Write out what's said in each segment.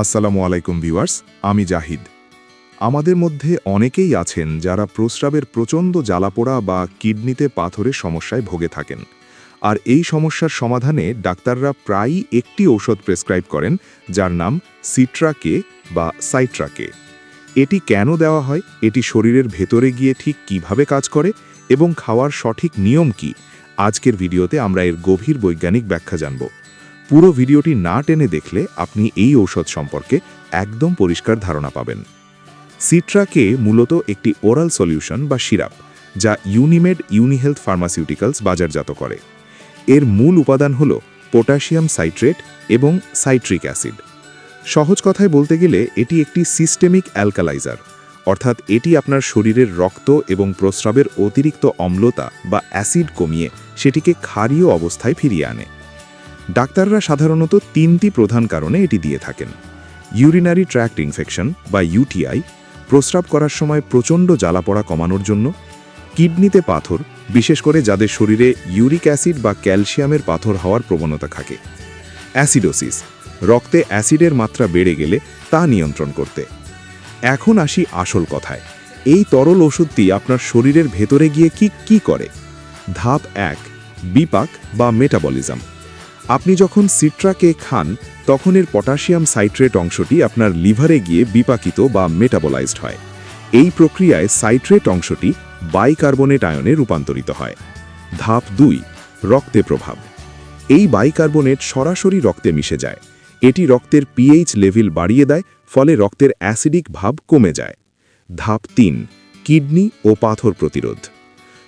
আসসালামু আলাইকুম ভিউয়ার্স, আমি জাহিদ। আমাদের মধ্যে অনেকেই আছেন যারা প্রস্রাবের প্রচণ্ড জ্বালাপোড়া বা কিডনিতে পাথরের সমস্যায় ভোগে থাকেন। আর এই সমস্যার সমাধানে ডাক্তাররা প্রায়ই একটি ঔষধ প্রেসক্রাইব করেন, যার নাম সিট্রাকে বা সাইট্রাকে। এটি কেন দেওয়া হয়, এটি শরীরের ভেতরে গিয়ে ঠিক কীভাবে কাজ করে এবং খাওয়ার সঠিক নিয়ম কি, আজকের ভিডিওতে আমরা এর গভীর বৈজ্ঞানিক ব্যাখ্যা জানব। পুরো ভিডিওটি না টেনে দেখলে আপনি এই ঔষধ সম্পর্কে একদম পরিষ্কার ধারণা পাবেন। সিট্রাকে মূলত একটি ওরাল সলিউশন বা সিরাপ, যা ইউনিমেড ইউনিহেলথ ফার্মাসিউটিক্যালস বাজারজাত করে। এর মূল উপাদান হল পটাশিয়াম সাইট্রেট এবং সাইট্রিক অ্যাসিড। সহজ কথায় বলতে গেলে এটি একটি সিস্টেমিক অ্যালকালাইজার, অর্থাৎ এটি আপনার শরীরের রক্ত এবং প্রস্রাবের অতিরিক্ত অম্লতা বা অ্যাসিড কমিয়ে সেটিকে ক্ষারীয় অবস্থায় ফিরিয়ে আনে। ডাক্তাররা সাধারণত তিনটি প্রধান কারণে এটি দিয়ে থাকেন। ইউরিনারি ট্র্যাক্ট ইনফেকশন বা ইউটিআই প্রস্রাব করার সময় প্রচণ্ড জ্বালাপড়া কমানোর জন্য, কিডনিতে পাথর, বিশেষ করে যাদের শরীরে ইউরিক অ্যাসিড বা ক্যালসিয়ামের পাথর হওয়ার প্রবণতা থাকে। অ্যাসিডোসিস, রক্তে অ্যাসিডের মাত্রা বেড়ে গেলে তা নিয়ন্ত্রণ করতে। এখন আসি আসল কথায়, এই তরল ওষুধটি আপনার শরীরের ভেতরে গিয়ে কি কি করে? ধাপ এক, বিপাক বা মেটাবলিজম আপনি যখন সিট্রাকে খান, তখন এর পটাশিয়াম সাইট্রেট অংশটি আপনার লিভারে গিয়ে বিপাকিত বা মেটাবলাইজড হয়। এই প্রক্রিয়ায় সাইট্রেট অংশটি বাইকার্বনেট আয়নে রূপান্তরিত হয়। ধাপ দুই, রক্তে প্রভাব। এই বাইকার্বনেট সরাসরি রক্তে মিশে যায়। এটি রক্তের পিএইচ লেভেল বাড়িয়ে দেয়, ফলে রক্তের অ্যাসিডিক ভাব কমে যায়। ধাপ তিন, কিডনি ও পাথর প্রতিরোধ।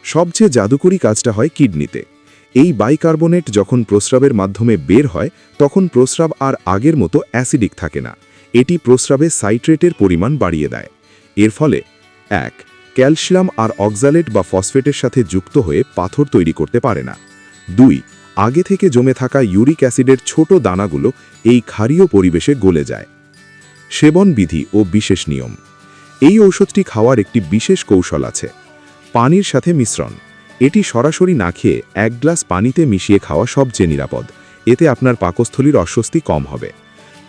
সবচেয়ে জাদুকরী কাজটা হয় কিডনিতে। এই বাইকার্বনেট যখন প্রস্রাবের মাধ্যমে বের হয়, তখন প্রস্রাব আর আগের মতো অ্যাসিডিক থাকে না। এটি প্রস্রাবে সাইট্রেটের পরিমাণ বাড়িয়ে দেয়। এর ফলে, এক, ক্যালসিয়াম আর অক্সালেট বা ফসফেটের সাথে যুক্ত হয়ে পাথর তৈরি করতে পারে না। দুই, আগে থেকে জমে থাকা ইউরিক অ্যাসিডের ছোট দানাগুলো এই ক্ষারীয় পরিবেশে গলে যায়। সেবন বিধি ও বিশেষ নিয়ম। এই ঔষধটি খাওয়ার একটি বিশেষ কৌশল আছে। পানির সাথে মিশ্রণ। এটি সরাসরি না খেয়ে এক গ্লাস পানিতে মিশিয়ে খাওয়া সবচেয়ে নিরাপদ। এতে আপনার পাকস্থলীর অস্বস্তি কম হবে।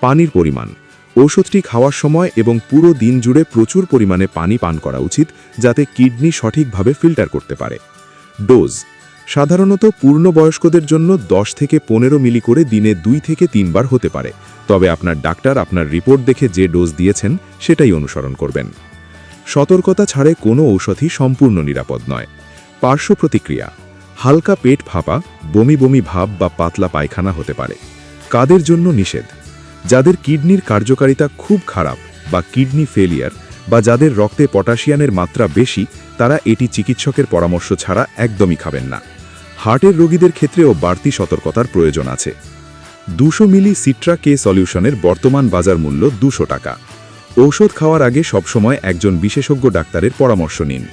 পানির পরিমাণ। ঔষধটি খাওয়ার সময় এবং পুরো দিন জুড়ে প্রচুর পরিমাণে পানি পান করা উচিত, যাতে কিডনি সঠিকভাবে ফিল্টার করতে পারে। ডোজ। সাধারণত পূর্ণবয়স্কদের জন্য 10 থেকে পনেরো মিলি করে দিনে দুই থেকে তিনবার হতে পারে। তবে আপনার ডাক্তার আপনার রিপোর্ট দেখে যে ডোজ দিয়েছেন, সেটাই অনুসরণ করবেন। সতর্কতা ছাড়ে কোনো ঔষধই সম্পূর্ণ নিরাপদ নয়। পার্শ্ব প্রতিক্রিয়া, হালকা পেট ফাঁপা বমি বমি ভাব বা পাতলা পায়খানা হতে পারে। কাদের জন্য নিষেধ? যাদের কিডনির কার্যকারিতা খুব খারাপ বা কিডনি ফেলিয়ার বা যাদের রক্তে পটাশিয়ামের মাত্রা বেশি, তারা এটি চিকিৎসকের পরামর্শ ছাড়া একদমই খাবেন না। হার্টের রোগীদের ক্ষেত্রেও বাড়তি সতর্কতার প্রয়োজন আছে। দুশো মিলি সিট্রা কে সলিউশনের বর্তমান বাজার মূল্য দুশো টাকা। ঔষধ খাওয়ার আগে সবসময় একজন বিশেষজ্ঞ ডাক্তারের পরামর্শ নিন।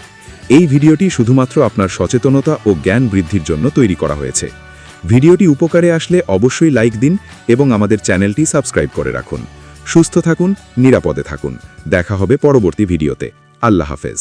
এই ভিডিওটি শুধুমাত্র আপনার সচেতনতা ও জ্ঞান বৃদ্ধির জন্য তৈরি করা হয়েছে। ভিডিওটি উপকারে আসলে অবশ্যই লাইক দিন এবং আমাদের চ্যানেলটি সাবস্ক্রাইব করে রাখুন। সুস্থ থাকুন, নিরাপদে থাকুন। দেখা হবে পরবর্তী ভিডিওতে। আল্লাহ হাফেজ।